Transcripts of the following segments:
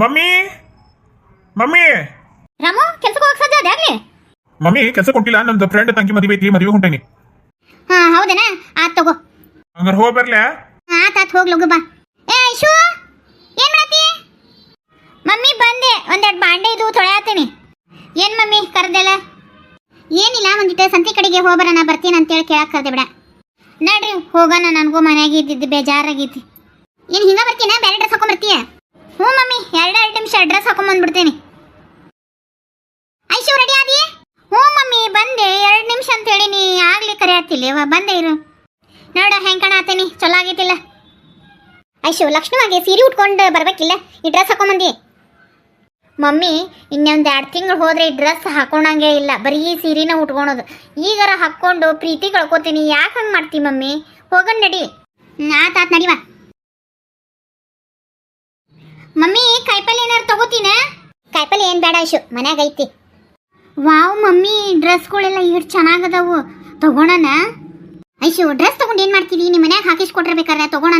Mummy! Mummy! Ramu ಕೆಲ್ಸಕ್ಕೆ ಹೋಗಕ್ ಸಾಧ್ಯ ಅದಾಗ್ಲಿ ಮಮ್ಮಿ ಕೆಲಸ ಕೊಟ್ಟಿಲ್ಲ ನಮ್ದು ಫ್ರೆಂಡ್ ತಂಗಿ ಮದುವೆ ಐತಿ ಮದುವೆ ಹೊಂಟೇನಿ. ಹಾ ಹೌದೇನ? ಆತ್ ತಗೋ. ಹಂಗಾರ ಹೋಗ ಬರ್ಲ್ಯಾ ಆತ್ ಆತ್ ಹೋಗ್ ಲಗು ಬಾ. ಏ ಐಶು! ಏನ್ ಮಾಡತಿ? ಮಮ್ಮಿ ಬಂದೆ. ಒಂದೆರಡು ಬಾಂಡೆ ಇದು ತೊಳೆಯತ್ತೀನಿ ಏನ್ ಮಮ್ಮಿ ಕರ್ದೆಲ್ಲ? ಏನಿಲ್ಲ ಒಂದಿಟ್ಟ ಸಂತಿ ಕಡೆಗೆ ಹೋಗ್ಬರೋಣ ಬರ್ತೀನಿ ಅಂತೇಳಿ ಕೇಳಕ್ ಕರ್ದೆ ಬಿಡ. ನಡ್ರಿ ಹೋಗೋಣ ನನಗೂ ಮನೆಯಾಗ ಇದ್ದಿದ್ದು ಬೇಜಾರಾಗೈತಿ. ಏನು ಹಿಂಗ ಬರ್ತೀನ? ಬೇರೆ ಡ್ರೆಸ್ ಹಾಕೊಂಡ್ ಬರ್ತೀಯ? ಹ್ಞೂ ಮಮ್ಮಿ, ಎರಡು ಎರಡು ನಿಮಿಷ ಡ್ರೆಸ್ ಹಾಕೊಂಬಂದ್ಬಿಡ್ತೀನಿ ಐಶು ರೆಡಿ ಆದಿ? ಹ್ಞೂ ಮಮ್ಮಿ, ಬಂದೆ. ಎರಡು ನಿಮಿಷ ಅಂತ ಹೇಳಿ ನೀ ಆಗ್ಲಿ ಕರೆಯತ್ತಿಲ್ಲ ಬಂದೆ ಇರು. ನೋಡ, ಹೆಂಗೆ ಕಾಣತ್ತೀನಿ ಚಲೋ ಆಗೈತಿಲ್ಲ ಐಶು ಲಕ್ಷ್ಮವಾಗಿ ಸೀರೆ ಉಟ್ಕೊಂಡು ಬರ್ಬೇಕಿಲ್ಲ? ಈ ಡ್ರೆಸ್ ಹಾಕೊಂಬಂದಿ ಮಮ್ಮಿ, ಇನ್ನೊಂದು ಎರಡು ತಿಂಗಳು ಹೋದ್ರೆ ಈ ಡ್ರೆಸ್ ಹಾಕೊಂಡಂಗೆ ಇಲ್ಲ. ಬರೀ ಸೀರೆನ ಉಟ್ಕೊಳೋದು. ಈಗಾರ ಹಾಕ್ಕೊಂಡು ಪ್ರೀತಿ ಕಳ್ಕೊತೀನಿ. ಯಾಕೆ ಹಂಗೆ ಮಾಡ್ತೀನಿ ಮಮ್ಮಿ? ಹೋಗನ್ ನಡಿ. ಆತ್, ನಡಿವಾ. ಮಮ್ಮಿ ಕಾಯಿಪಲ್ಲೆ ಏನಾರು ತಗೋತೀನ? ಕಾಯಿಪಲ್ಲೆ ಏನು ಬೇಡ ಇಶು ಮನ್ಯಾಗ ಐತಿ. ವಾವ್ ಮಮ್ಮಿ ಡ್ರೆಸ್ಗಳೆಲ್ಲ ಎಷ್ಟು ಚೆನ್ನಾಗದವು. ತಗೋಣನ? ಐಶು ಡ್ರೆಸ್ ತಗೊಂಡು ಏನು ಮಾಡ್ತೀವಿ ನಿಮ್ಮ ಮನ್ಯಾಗ ಹಾಕಿಸ್ಕೊಟ್ಟಿರ್ಬೇಕಾರೆ ತಗೋಣ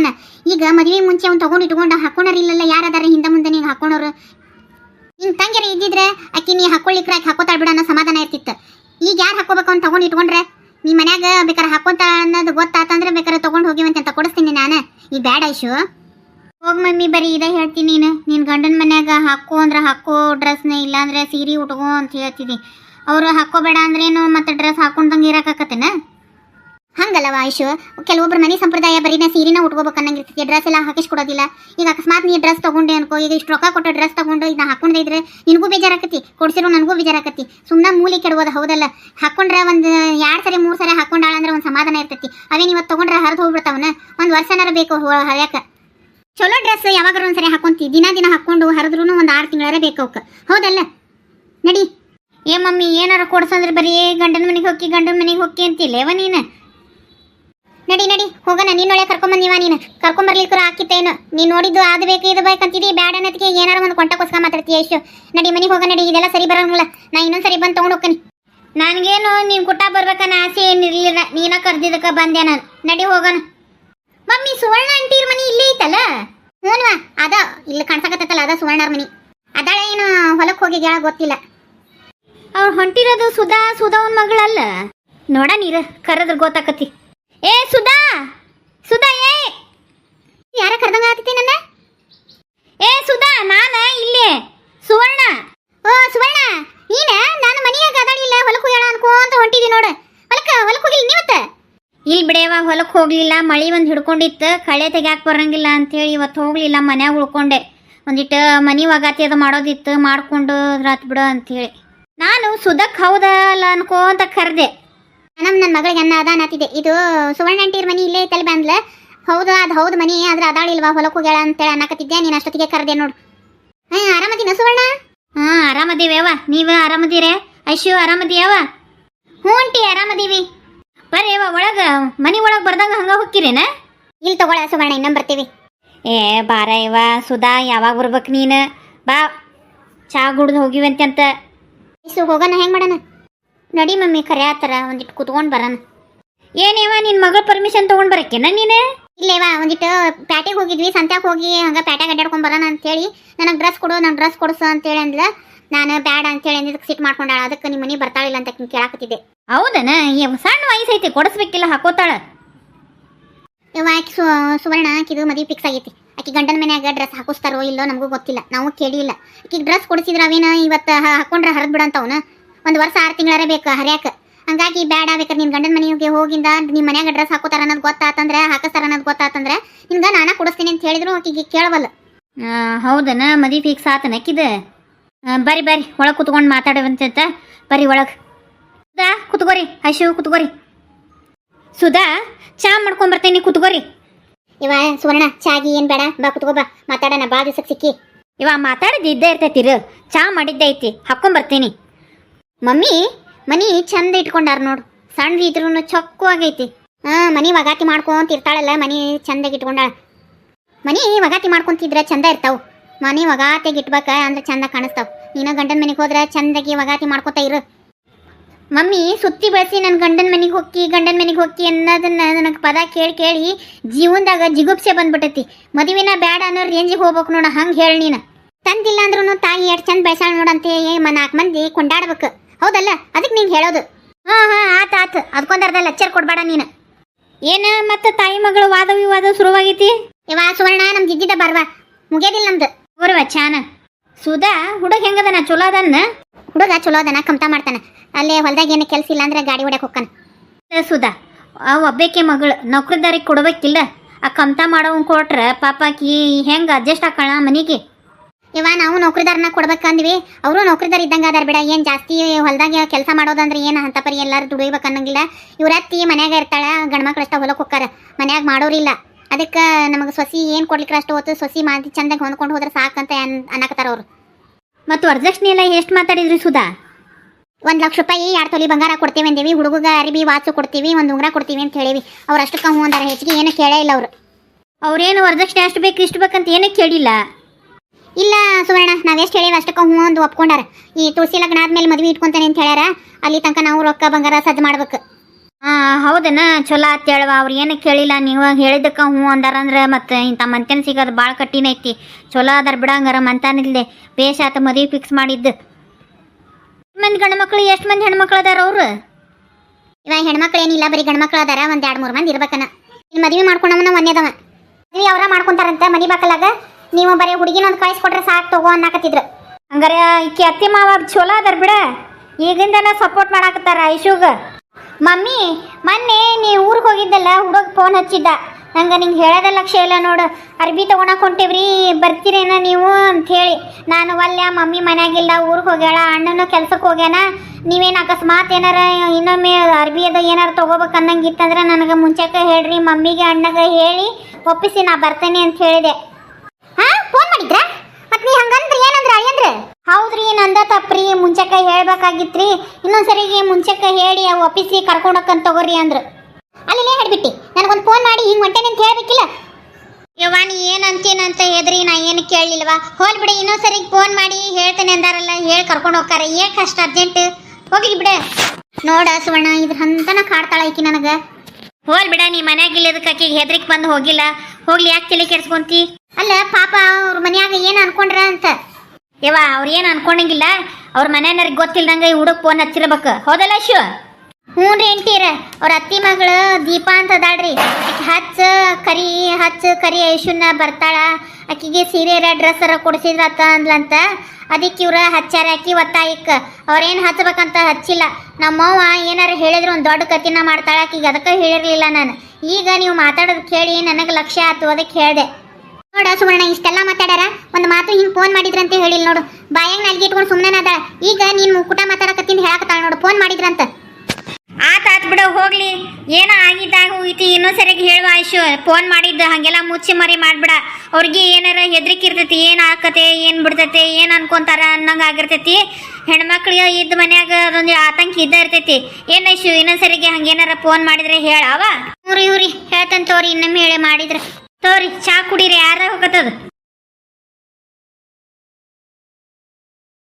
ಈಗ ಮದುವೆ ಮುಂಚೆ ಅವ್ನು ತಗೊಂಡು ಇಟ್ಕೊಂಡು ಹಾಕೋಣರಿಲ್ಲಲ್ಲ ಯಾರದಾರ ಹಿಂದೆ ಮುಂದೆ ನೀವು ಹಾಕೋಣರು ನಿನ್ ತಂಗಿರ ಇದ್ದಿದ್ರೆ ಅಕ್ಕಿ ನೀ ಹಾಕೊಳ್ಳಿಕ್ರೆ ಆಕೆ ಹಾಕೋತಾಳ ಬಿಡ ಅನ್ನೋ ಸಮಾಧಾನ ಇರ್ತಿತ್ತು. ಈಗ ಯಾರು ಹಾಕೋಬೇಕು ಅವ್ನು ತಗೊಂಡು ಇಟ್ಕೊಂಡ್ರೆ? ನಿಮ್ಮ ಮನ್ಯಾಗ ಬೇಕಾರೆ ಹಾಕೋತ ಅನ್ನೋದು ಗೊತ್ತಾತಂದ್ರೆ ಬೇಕಾರೆ ತಗೊಂಡು ಹೋಗಿವಂತೆ ಅಂತ ಕೊಡಿಸ್ತೀನಿ ನಾನು. ಈ ಬ್ಯಾಡ ಐಶು ಹೋಗ್ ಮಮ್ಮಿ, ಬರೀ ಇದೇ ಹೇಳ್ತೀನಿ ನೀನು. ನಿನ್ನ ಗಂಡನ ಮನ್ಯಾಗ ಹಾಕೋ ಅಂದ್ರೆ ಹಾಕೋ ಡ್ರೆಸ್ನ, ಇಲ್ಲಾಂದ್ರೆ ಸೀರೆ ಉಟ್ಕೋ ಅಂತ ಹೇಳ್ತಿದ್ದಿ ಅವರು ಹಾಕೋಬೇಡ ಅಂದ್ರೇನು ಮತ್ತೆ ಡ್ರೆಸ್ ಹಾಕೊಂಡಂಗೆ ಇರಕಾಕತ್ತೇನ? ಹಂಗಲ್ಲ ಆಯುಷು. ಕೆಲವೊಬ್ರು ಮನೆ ಸಂಪ್ರದಾಯ ಬರೀನ ಸೀರೆನ ಉಟ್ಕೋಬೇಕು ಅನ್ನಂಗಿರ್ತೈತಿ ಡ್ರೆಸ್ ಎಲ್ಲ ಹಾಕಿಸ್ಕೊಡೋದಿಲ್ಲ. ಈಗ ಅಕಸ್ಮಾತ್ ನೀ ಡ್ರೆಸ್ ತೊಗೊಂಡೆ ಅನ್ಕೋ. ಈಗ ಇಷ್ಟು ರೊಕ್ಕ ಕೊಟ್ಟು ಡ್ರೆಸ್ ತಗೊಂಡು ಇದನ್ನ ಹಾಕೊಂಡೇ ಇದ್ರೆ ನಿನಗೂ ಬೇಜಾರಾಕತಿ ಕೊಡ್ಸಿರೋ ನನಗೂ ಬೇಜಾರಾಕತಿ ಸುಮ್ಮನೆ ಮೂಲಿ ಕೆಡ್ಬೋದು ಹೌದಲ್ಲ. ಹಾಕೊಂಡ್ರೆ ಒಂದು ಎರಡು ಸರಿ, ಮೂರು ಸರಿ ಹಾಕೊಂಡಾಳಂದ್ರೆ ಒಂದು ಸಮಾಧಾನ ಇರ್ತೈತಿ. ಅವೇನು ಇವತ್ತು ತೊಗೊಂಡ್ರೆ ಹರಿದು ಹೋಗ್ಬಿಡ್ತಾವನ? ಒಂದು ವರ್ಷನಾರ ಬೇಕು ಹಳ್ಯಾಕ ಚಲೋ ಡ್ರೆಸ್ ಯಾವಾಗಾರ ಒಂದ್ಸರಿ ಹಾಕೊಂತಿ. ದಿನ ದಿನ ಹಾಕೊಂಡು ಹರಿದ್ರೂ ಒಂದು ಆರು ತಿಂಗಳಾರ ಬೇಕು ಹೌದಲ್ಲ? ನಡಿ. ಏ ಮಮ್ಮಿ, ಏನಾರ ಕೊಡ್ಸಂದ್ರೆ ಬರೀ ಗಂಡನ ಮನೆಗೆ ಹೋಗಿ, ಗಂಡನ ಮನೆಗೆ ಹೋಗಿ ಅಂತಿಲ್ಲೇವ ನೀನು? ನಡಿ ನಡಿ, ಹೋಗೋಣ. ನೀನೊಳೆ ಕರ್ಕೊಂಬಂದಿವ ನೀನು. ಕರ್ಕೊಂಬರ್ಲಿಕ್ಕೂ ಹಾಕಿತ್ತೇನು. ನೀನು ನೋಡಿದ್ದು ಅದು ಬೇಕು, ಇದು ಬೇಕಂತಿದ್ದಿ ಬ್ಯಾಡ ಅನ್ನೋದಕ್ಕೆ ಏನಾರ ಒಂದು ಕೊಂಟಕ್ಕೋಸ್ಕರ ಮಾತಾಡ್ತೀಯ ಯಶು. ನಡಿ, ಮನೆಗೆ ಹೋಗ, ನಡಿ. ಇದೆಲ್ಲ ಸರಿ ಬರೋಂಗಿಲ್ಲ. ನಾ ಇನ್ನೊಂದು ಸರಿ ಬಂದು ತೊಗೊಂಡು ಹೋಗ್ತೀನಿ. ನನಗೇನು ನೀನು ಕುಟ್ಟ ಬರ್ಬೇಕನ್ನ ಆಸೆ ಏನಿರಲಿಲ್ಲ. ನೀನ ಕರ್ದಿದ್ದಕ್ಕೆ ಬಂದೆ ನಾನು. ನಡಿ, ಹೋಗೋಣ. ಮಮ್ಮಿ ಸುವರ್ಣ ಅಂಟಿರ್ ಮನಿ ಇಲ್ಲೇ ಐತಲ್ಲ? ಹ್ಞೂನ್ವಾ ಅದ, ಇಲ್ಲಿ ಕಾಣ್ಸಕತ್ತಲ್ಲ ಅದ ಸುವರ್ಣರ ಮನಿ. ಅದಾಳೆ ಏನು ಹೊಲಕ್ಕೆ ಹೋಗಿ ಹೇಳ ಗೊತ್ತಿಲ್ಲ. ಅವ್ರು ಹೊಂಟಿರೋದು ಸುಧಾ ಸುಧಾ ಅವನ ಮಗಳಲ್ಲ. ನೋಡ ನೀರು ಕರೆದ್ರ ಗೊತ್ತಾಕತಿ ಏ, ಸುಧಾ ಏ ಯಾರ ಕರ್ದಂಗ ಆತತಿ ನನ್ನ ಏ ಸುಧಾ ನಾನ ಇಲ್ಲೇ ಸುವರ್ಣ ಓ ಸುವರ್ಣ ನೀನ ನಾನು ಮನೆಯಾಗ ಅದಾಳಿಲ್ಲ ಹೊಲಕ್ಕೆ ಹೋಗ್ಯಾಳ ಅನ್ಕೋಂತ ಹೊಂಟಿದಿ ನೋಡು ಹೊಲಕ್ಕ ಹೊಲಕ್ಕೆ ಹೋಗಿಲ್ಲ ನೀವತ್ತ ಇಲ್ಲಿ ಬಿಡೇವ ಹೊಲಕ್ಕೆ ಹೋಗ್ಲಿಲ್ಲ, ಮಳೆ ಒಂದು ಹಿಡ್ಕೊಂಡಿತ್ತು, ಕಳೆ ತೆಗ್ಯಾಕೆ ಬರಂಗಿಲ್ಲ ಅಂಥೇಳಿ ಇವತ್ತು ಹೋಗ್ಲಿಲ್ಲ, ಮನ್ಯಾಗ ಉಳ್ಕೊಂಡೆ. ಒಂದಿಟ್ಟು ಮನೆ ಒಗಾತಿ ಅದು ಮಾಡೋದಿತ್ತು, ಮಾಡಿಕೊಂಡು ರಾತ್ ಬಿಡು ಅಂಥೇಳಿ ನಾನು ಸುಧಕ್ ಹೌದಲ್ಲ ಅನ್ಕೋಂತ ಕರೆದೆ. ನಮ್ಮ ನನ್ನ ಮಗಳಿಗೆ ಅನ್ನ ಅದ ಇದು ಸುವರ್ಣ ಅಂಟಿರ್ ಮನಿ ಇಲ್ಲೇ ಇತ್ತಲ್ಲಿ ಬಂದ್ಲ ಹೌದು, ಅದು ಹೌದು ಮನೆ, ಆದ್ರೆ ಅದಾಳಿಲ್ವಾ ಹೊಲಕ್ಕೆ ಹೋಗ್ಯಾಳ ಅಂತೇಳಿ ಅನ್ನಕತ್ತಿದ್ದೆ ನೀನು ಅಷ್ಟೊತ್ತಿಗೆ ಕರೆದೆ ನೋಡು. ಹಾಂ, ಆರಾಮದಿನ ಸುವರ್ಣ? ಹಾಂ, ಆರಾಮದೀವಿ ಅವ್ವ. ನೀವು ಆರಾಮದೀರೇ? ಐಶು ಆರಾಮದಿಯವ ಹ್ಞೂ ಅಂಟಿ ಆರಾಮದೀವಿ. ಬರ್ರಿ ಅವ್ವ ಒಳಗ ಮನಿ ಒಳಗೆ ಬರ್ದಂಗ ಹಂಗ ಹೋಗ್ಕಿರೇನ ಇಲ್ಲಿ ತಗೊಳ ಸುವರ್ಣ ಇನ್ನೊಂದು ಬರ್ತೀವಿ. ಏ ಬಾರ ಇವ ಸುಧಾ ಯಾವಾಗ ಬರ್ಬೇಕು ನೀನು? ಬಾ ಚಾ ಗುಡ್ದು ಹೋಗಿವಂತೆ ಅಂತ ಇಸು ಹೋಗೋಣ ಹೆಂಗ್ ಮಾಡೋಣ? ನಡಿ ಮಮ್ಮಿ ಕರೆ ಆತರ ಒಂದಿಟ್ಟು ಕುತ್ಕೊಂಡು ಬರೋಣ. ಏನೇವ ನಿನ್ನ ಮಗಳ ಪರ್ಮಿಷನ್ ತಗೊಂಡ್ ಬರಕ್ಕೇನ ನೀನು? ಇಲ್ಲೇವ ಒಂದಿಟ್ಟು ಪ್ಯಾಟೆಗೆ ಹೋಗಿದ್ವಿ ಸಂತ್ಯಾಗ ಹೋಗಿ ಹಂಗೆ ಪ್ಯಾಟ್ಯಾಗ ಅಡ್ಡಾಡ್ಕೊಂಡ್ ಬರೋಣ ಅಂತೇಳಿ. ನನಗೆ ಡ್ರೆಸ್ ಕೊಡು ನಂಗೆ ಡ್ರೆಸ್ ಕೊಡ್ಸು ಅಂತೇಳಿ ಅಂದ್ಲ ನಾನು ಬ್ಯಾಡ ಅಂತೇಳಿ ಅಂದಿದ್ದಕ್ಕೆ ಸಿಟ್ ಮಾಡ್ಕೊಂಡಾಳ ಅದಕ್ಕೆ ನಿಮ್ಮ ಮನೆ ಬರ್ತಾಳಿಲ್ಲ ಅಂತ ಕೇಳಾಕತ್ತಿದ್ದೆ. ಹೌದನ? ಸಣ್ಣ ವಯಸ್ಸೈತಿ ಕೊಡಿಸ್ಬೇಕಿಲ್ಲ ಹಾಕೋತಾಳ. ಇವ ಆಕಿ ಸು ಸುವರ್ಣ ಆಕಿದು ಮದುವೆ ಫಿಕ್ಸ್ ಆಗೈತಿ. ಆಕಿ ಗಂಡನ ಮನ್ಯಾಗ ಡ್ರೆಸ್ ಹಾಕಿಸ್ತಾರೋ ಇಲ್ಲೋ ನಮಗೂ ಗೊತ್ತಿಲ್ಲ. ನಾವು ಕೇಳಿಲ್ಲ. ಆಕಿಗೆ ಡ್ರೆಸ್ ಕೊಡಿಸಿದ್ರ ಅವೇನ? ಇವತ್ತು ಹಾಕೊಂಡ್ರೆ ಹರಿದ್ ಬಿಡಂತವನ? ಒಂದು ವರ್ಷ ಆರು ತಿಂಗಳಾರ ಬೇಕು ಹರ್ಯಾಕ. ಹಂಗಾಗಿ ಬೇಡ ಬೇಕಾದ್ರೆ ನಿನ್ ಗಂಡನ ಮನೆಗೆ ಹೋಗಿಂದ ನಿಮ್ಮ ಮನ್ಯಾಗ ಡ್ರೆಸ್ ಹಾಕೋತಾರ ಅನ್ನೋದು ಗೊತ್ತಾತಂದ್ರೆ ಹಾಕಿಸ್ತಾರ ಅನ್ನೋದು ಗೊತ್ತಾತಂದ್ರೆ ನಿಮ್ಗೆ ನಾನಾ ಕೊಡಿಸ್ತೀನಿ ಅಂತ ಹೇಳಿದ್ರು ಆಕಿಗೆ ಕೇಳವಲ್ಲ. ಹೌದನ? ಮದುವೆ ಫಿಕ್ಸ್ ಆತನ ಬರಿ ಬರ್ರಿ ಬರ್ರಿ ಒಳಗೆ ಕುತ್ಕೊಂಡು ಮಾತಾಡುವಂತ ಬರ್ರಿ ಒಳಗೆ. ಸುಧಾ ಕುತ್ಕೋರಿ. ಹಶು ಕುತ್ಕೋರಿ. ಸುಧಾ ಚಾ ಮಾಡ್ಕೊಂಡ್ ಬರ್ತೇನೆ ಕುತ್ಕೋರಿ. ಇವ ಸುವರ್ಣ ಚಾಗಿ ಏನ್ ಬೇಡ ಬಾ ಕುತ್ಕೋ ಬಾ. ಮಾತಾಡೋಣ ಬಾ ದಿವಸಕ್ಕೆ ಸಿಕ್ಕಿ. ಇವ ಮಾತಾಡಿದ ಇದ್ದೇ ಇರ್ತೈತಿರು ಚಾ ಮಾಡಿದ್ದೆ ಐತಿ ಹಾಕೊಂಬರ್ತೀನಿ ಮಮ್ಮಿ ಮನಿ ಚಂದ ಇಟ್ಕೊಂಡಾರ ನೋಡು. ಸಣ್ಣ ಇದ್ರೂ ಚೊಕ್ಕು ಆಗೈತಿ. ಹಾ ಮನಿ ವಗಾತಿ ಮಾಡ್ಕೊಂತ ಇರ್ತಾಳಲ್ಲ ಮನಿ ಚಂದಾಗಿ ಇಟ್ಕೊಂಡಾಳ. ಮನಿ ವಗಾತಿ ಮಾಡ್ಕೊಂತಿದ್ರೆ ಚಂದ ಇರ್ತಾವ. ಮನಿ ವಗಾತಿಗೆ ಇಟ್ಬೇಕ ಅಂದ್ರೆ ಚಂದ ಕಾಣಿಸ್ತಾವ. ನೀನ ಗಂಡನ ಮನೆಗೆ ಹೋದ್ರೆ ಚಂದಾಗಿ ವಗಾತಿ ಮಾಡ್ಕೊತ ಇರು. ಮಮ್ಮಿ, ಸುತ್ತಿ ಬಳಸಿ ನನ್ನ ಗಂಡನ ಮನೆಗೆ ಹೋಗಿ ಗಂಡನ ಮನೆಗೆ ಹೋಗಿ ಅನ್ನೋದನ್ನ ನನಗೆ ಪದ ಕೇಳಿ ಕೇಳಿ ಜೀವನದಾಗ ಜಿಗುಪ್ಸೆ ಬಂದ್ಬಿಟ್ಟೈತಿ ಮದುವೆನ ಬ್ಯಾಡ ಅನ್ನೋ ರೇಂಜಿಗೆ ಹೋಗ್ಬೇಕು ನೋಡ, ಹಂಗೆ ಹೇಳಿ ನೀನು. ತಂದಿಲ್ಲ ಅಂದ್ರೂ ತಾಯಿ ಎಷ್ಟು ಚಂದ ಬೆಳೆಸಾಳ ನೋಡಂತ ನಾಲ್ಕು ಮಂದಿ ಕೊಂಡಾಡ್ಬೇಕು. ಹೌದಲ್ಲ? ಅದಕ್ಕೆ ನೀನು ಹೇಳೋದು. ಹಾ ಹಾ, ಆತ ಆತ. ಅದಕ್ಕೊಂದು ಅರ್ಧ ಲೆಕ್ಚರ್ ಕೊಡ್ಬೇಡ ನೀನು. ಏನ ಮತ್ತೆ ತಾಯಿ ಮಗಳು ವಾದ ವಿವಾದ ಶುರುವಾಗೈತಿ? ಇವ ಸುವರ್ಣ ನಮ್ಮ ಇದ್ದಿದ್ದ ಬರ್ವಾ. ಮುಗಿಯೋದಿಲ್ಲ ನಮ್ದು. ಊರ್ವ ಚಾನ. ಸುಧಾ, ಹುಡುಗ ಹೆಂಗದನ? ಚಲೋ ಅದನ್ನ ಹುಡುಗ ಚಲೋ ಅದನ, ಕಮ್ತಾ ಮಾಡ್ತಾನೆ. ಅಲ್ಲೇ ಹೊಲ್ದಾಗ ಏನು ಕೆಲಸ ಇಲ್ಲ ಅಂದ್ರೆ ಗಾಡಿ ಹೊಡ್ಯಕ್ಕೆ ಹೋಗ್ಕಾನ ಸುಧಾ ಆ ಒಬ್ಬಕ್ಕೆ ಮಗಳು ನೌಕರಿದಾರಿಗೆ ಕೊಡ್ಬೇಕಿಲ್ಲ. ಆ ಕಮ್ತಾ ಮಾಡೋನ್ ಕೊಟ್ರ ಪಾಪಾಕಿ ಹೆಂಗೆ ಅಡ್ಜಸ್ಟ್ ಹಾಕೋಣ ಮನಿಗೆ? ಇವ ನಾವು ನೌಕರಿದಾರನ ಕೊಡ್ಬೇಕಂದ್ವಿ ಅವರು ನೌಕರಿದಾರ ಇದ್ದಂಗೆ ಅದಾರ ಬಿಡ. ಏನು ಜಾಸ್ತಿ ಹೊಲ್ದಾಗ ಕೆಲಸ ಮಾಡೋದಂದ್ರೆ ಏನು ಅಂತ ಪರಿ ಎಲ್ಲರೂ ದುಡಿಬೇಕು ಅನ್ನಂಗಿಲ್ಲ. ಇವ್ರ ಅತ್ತಿ ಮನ್ಯಾಗ ಇರ್ತಾಳ ಗಂಡ್ಮಕ್ಳು ಅಷ್ಟ ಹೊಲಕ್ಕೆ ಹೋಗ್ತಾರ ಮನ್ಯಾಗ ಮಾಡೋರಿಲ್ಲ ಅದಕ್ಕೆ ನಮಗೆ ಸೊಸಿ ಏನು ಕೊಡ್ಲಿಕ್ಕೆ ಅಷ್ಟು ಹೊತ್ತು ಸೊಸಿ ಮಾತಿ ಚಂದಾಗ ಹೊಂದ್ಕೊಂಡು ಹೋದ್ರೆ ಸಾಕಂತ ಅನ್ ಅನ್ನಕತ್ತಾರ ಅವರು. ಮತ್ತು ವರದಕ್ಷಿಣೆ ಎಲ್ಲ ಎಷ್ಟು ಮಾತಾಡಿದ್ರಿ ಸುಧಾ? ಒಂದ್ ಲಕ್ಷ ರೂಪಾಯಿ ಎರಡು ತೊಲಿ ಬಂಗಾರ ಕೊಡ್ತೀವಿ ಅಂದೇವಿ ಹುಡುಗ ಅರಿಬಿ ವಾಚು ಕೊಡ್ತೀವಿ ಒಂದು ಉಂಗ್ರ ಕೊಡ್ತೀವಿ ಅಂತ ಹೇಳಿವಿ. ಅವ್ರು ಅಷ್ಟು ಹ್ಞೂ ಅಂದಾರ ಹೆಚ್ಚಿಗೆ ಏನು ಕೇಳೇ ಇಲ್ಲ ಅವರು. ಅವ್ರೇನು ವರದಕ್ಷಿಣೆ ಅಷ್ಟು ಬೇಕು ಇಷ್ಟು ಬೇಕಂತ ಏನೂ ಕೇಳಿಲ್ಲ. ಇಲ್ಲ ಸುವರ್ಣ ನಾವು ಎಷ್ಟು ಹೇಳಿವಿ ಅಷ್ಟಕ್ಕ ಹ್ಞೂ ಒಂದು ಒಪ್ಕೊಂಡಾರ. ಈ ತುಳಸಿ ಲಗ್ನ ಆದ್ಮೇಲೆ ಮದುವೆ ಇಟ್ಕೊಂತಾನೆ ಅಂತ ಹೇಳ್ಯಾರ ಅಲ್ಲಿ ತನಕ ನಾವು ರೊಕ್ಕ ಬಂಗಾರ ಸಜ್ಜು ಮಾಡ್ಬೇಕು. ಆ ಹೌದನ? ಚಲೋ ಹೇಳುವ ಅವ್ರು ಏನು ಕೇಳಿಲ್ಲ ನೀವು ಹೇಳಿದ್ದಕ್ಕೆ ಹ್ಞೂ ಅಂದಾರಂದ್ರೆ ಮತ್ತೆ ಇಂಥ ಮಂತ್ಯನ ಸಿಗೋದು ಭಾಳ ಕಠಿಣ ಐತಿ. ಚಲೋ ಅದಾರ ಬಿಡಂಗಾರ ಮಂತಾನಿಲ್ದೆ ಬೇಷ ಆತ ಮದುವೆ ಫಿಕ್ಸ್ ಮಾಡಿದ್ದು. ಮಂದಿ ಗಂಡು ಮಕ್ಳು, ಎಷ್ಟು ಮಂದಿ ಹೆಣ್ಮಕ್ಳು ಅದಾರ ಅವರು? ಇವ ಹೆಣ್ಮಕ್ಳು ಏನಿಲ್ಲ, ಬರೀ ಗಂಡ್ಮಕ್ಳು ಅದಾರ, ಒಂದ್ ಎರಡು ಮೂರು ಮಂದಿ ಇರ್ಬೇಕನ. ಇಲ್ಲಿ ಮದ್ವೆ ಮಾಡ್ಕೊಂಡವನ ಒಂದೇದವ ಮದ್ವೆ ಅವ್ರ ಮಾಡ್ಕೊಂತಾರಂತ ಮನಿ ಬಾಕಲಾಗ, ನೀವು ಬರೀ ಹುಡುಗಿನ ಒಂದು ಕಳಿಸ್ಕೊಟ್ರೆ ಸಾಕು ತಗೋ ಅನ್ನಕತ್ತಿದ್ರು. ಹಂಗಾರೆ ಈಕೆ ಅತ್ತಿ ಮಾವ ಚಲೋ ಅದಾರ ಬಿಡ. ಈಗಿಂದನ ಸಪೋರ್ಟ್ ಮಾಡಾಕತ್ತಾರ ಐಶುಗ. ಮಮ್ಮಿ, ಮೊನ್ನೆ ನೀ ಊರಿಗೆ ಹೋಗಿದ್ದಲ್ಲ ಹುಡುಗ ಫೋನ್ ಹಚ್ಚಿದ್ದ. ನಂಗೆ ನಿಂಗೆ ಹೇಳೋದ ಲಕ್ಷ್ಯ ಇಲ್ಲ ನೋಡು. ಅರ್ಬಿ ತಗೊಳಕ್ ಹೊಂಟೇವ್ರಿ, ಬರ್ತೀರೇನ ನೀವು ಅಂತ ಹೇಳಿ ನಾನು ಅಲ್ಲ ಮಮ್ಮಿ ಮನ್ಯಾಗಿಲ್ಲ, ಊರಿಗೆ ಹೋಗ್ಯಾಳ, ಅಣ್ಣನ ಕೆಲ್ಸಕ್ಕೆ ಹೋಗ್ಯಾನ. ನೀವೇನು ಅಕಸ್ಮಾತ್ ಏನಾರ ಇನ್ನೊಮ್ಮೆ ಅರ್ಬಿ ಅದ ಏನಾರ ತಗೋಬೇಕು ಅನ್ನಂಗಿತ್ತಂದ್ರೆ ನನಗೆ ಮುಂಚೆಕ ಹೇಳ್ರಿ, ಮಮ್ಮಿಗೆ ಅಣ್ಣಗೆ ಹೇಳಿ ಒಪ್ಪಿಸಿ ನಾ ಬರ್ತೇನೆ ಅಂತ ಹೇಳಿದೆ. ಹಾ, ಫೋನ್ ಮಾಡಿದ್ರಾ? ಮತ್ತು ನೀ ಏನಂದ್ರ ಹೌದ್ರಿ, ನಂದ ತಪ್ಪ್ರಿ, ಮುಂಚೆಕ ಹೇಳ್ಬೇಕಾಗಿತ್ರಿ. ಇನ್ನೊಂದ್ಸರಿಗೆ ಮುಂಚೆಕ ಹೇಳಿ ಒಪ್ಪಿಸಿ ಕರ್ಕೊಂಡಕ್ಕಂತ ತಗೋರಿ ಅಂದ್ರು. ಅಲ್ಲಿನೇ ಹೇಳ್ಬಿಟ್ಟಿ ನನಗೊಂದು ಫೋನ್ ಮಾಡಿ, ಹಿಂಗೆ ಹೊಂಟೇನೆ ಅಂತ ಹೇಳ್ಬೇಕಿಲ್ಲ? ಯವ್ವ, ನೀ ಏನ್ ಅಂತೀನಂತ ಹೆದ್ರಿ ನಾ ಏನು ಕೇಳಲಿಲ್ವಾ? ಹೋಲ್ ಬಿಡಿ ಇನ್ನೊಂದ್ಸರಿಗೆ ಫೋನ್ ಮಾಡಿ ಹೇಳ್ತೇನೆ ಅಂದಾರಲ್ಲ, ಹೇಳಿ ಕರ್ಕೊಂಡು ಹೋಗ್ತಾರೆ. ಏನ್ ಕಷ್ಟ ಅರ್ಜೆಂಟ್ ಹೋಗ್ಲಿ ಬಿಡ. ನೋಡ ಸುವರ್ಣ, ಇದ್ರ ಹಂತನ ಕಾಡ್ತಾಳ ಐಕಿ ನನಗೆ. ಹೋಲ್ ಬಿಡ, ನೀ ಮನ್ಯಾಗ ಇಲ್ಲದಕ್ಕೆ ಆಕಿಗೆ ಹೆದ್ರಿಕ್ ಬಂದು ಹೋಗಿಲ್ಲ. ಹೋಗ್ಲಿ, ಯಾಕೆ ತಲೆ ಕೆಡ್ಸ್ಕೊಂತಿ? ಅಲ್ಲ, ಪಾಪ ಅವ್ರ ಮನ್ಯಾಗ ಏನು ಅನ್ಕೊಂಡ್ರ ಅಂತ? ಯವ್ವ, ಅವ್ರು ಏನು ಅನ್ಕೊಂಡಂಗಿಲ್ಲ? ಅವ್ರ ಮನೆಯವ್ರಿಗೆ ಗೊತ್ತಿಲ್ದಂಗೆ ಈ ಹುಡುಗ ಫೋನ್ ಹಚ್ಚಿರ್ಬೇಕು. ಹೌದಲ್ಲ ಶಿವ? ಹ್ಞೂ ರೀ ಅಂತೀರ ಅವ್ರ ಅತ್ತಿ ಮಗಳು ದೀಪಾ ಅಂತ ಅದಾಳ್ರಿ. ಆಕೆ ಹಚ್ಚ ಕರಿ ಹಚ್ಚ ಕರಿ ಐಶುನ್ನ ಬರ್ತಾಳ. ಆಕಿಗೆ ಸೀರೆ ಡ್ರೆಸ್ಸರ ಅರ ಕೊಡಿಸಿದ್ರತ್ತ ಅಂದ್ಲಂತ. ಅದಕ್ಕೆ ಇವ್ರ ಹಚ್ಚಾರ ಆಕಿ ಒತ್ತಾಯಕ್ಕ. ಅವ್ರೇನು ಹಚ್ಚಬೇಕಂತ ಹಚ್ಚಿಲ್ಲ. ನಮ್ಮವ್ವ ಏನಾರು ಹೇಳಿದ್ರು ಒಂದು ದೊಡ್ಡ ಕತಿನ ಮಾಡ್ತಾಳೆ. ಆಕಿಗೆ ಅದಕ್ಕೆ ಹೇಳಿರಲಿಲ್ಲ ನಾನು. ಈಗ ನೀವು ಮಾತಾಡೋದು ಕೇಳಿ ನನಗೆ ಲಕ್ಷ್ಯ ಆಯ್ತು ಅದಕ್ಕೆ ಹೇಳಿದೆ. ನೋಡ ಸುವರ್ಣ, ಇಷ್ಟೆಲ್ಲ ಮಾತಾಡ್ಯಾರ? ಒಂದು ಮಾತು ಹಿಂಗೆ ಫೋನ್ ಮಾಡಿದ್ರಂತ ಹೇಳಿಲ್ಲ ನೋಡು. ಬಾಯಾಗ ನಲ್ಗಿಟ್ಕೊಂಡು ಸುಮ್ಮನೆ ಅದ ಈಗ ನೀನು ಮುಕುಟ ಮಾತಾಡಕತ್ತಿಂದ ಹೇಳಕತ್ತಾಳ ನೋಡು. ಫೋನ್ ಮಾಡಿದ್ರಂತ. ಆತ ಆತ್ ಬಿಡ, ಹೋಗ್ಲಿ. ಏನ ಆಗಿದ್ದಾಗ ಹೋಗಿತಿ ಇನ್ನೂ ಸರಿಯಾಗಿ ಹೇಳುವ ಐಶು. ಫೋನ್ ಮಾಡಿದ್ದು ಹಂಗೆಲ್ಲ ಮುಚ್ಚಿ ಮರಿ ಮಾಡ್ಬಿಡ. ಅವ್ರಿಗೆ ಏನಾರ ಹೆದ್ರಿಕೆ ಇರ್ತೈತಿ ಏನು ಆಕತೆ, ಏನು ಬಿಡ್ತೈತಿ, ಏನು ಅನ್ಕೊಂತಾರ ಅನ್ನಂಗ ಆಗಿರ್ತೈತಿ. ಹೆಣ್ಮಕ್ಳಿಗೆ ಇದ್ದ ಮನ್ಯಾಗ ಅದೊಂದು ಆತಂಕ ಇದ್ದ ಇರ್ತೈತಿ. ಏನ್ ಐಶು, ಇನ್ನೊಂದ್ ಸರಿಗೆ ಹಂಗೇನಾರ ಫೋನ್ ಮಾಡಿದ್ರೆ ಹೇಳವ? ಇವ್ರಿ ಇವ್ರಿ ಹೇಳ್ತಂತ ತೋರಿ, ಇನ್ನೊಮ್ಮೆ ಹೇಳಿ ಮಾಡಿದ್ರ. ತೋರಿ, ಚಾ ಕುಡೀರಿ ಯಾರ ಹೋಗತ್ತದ?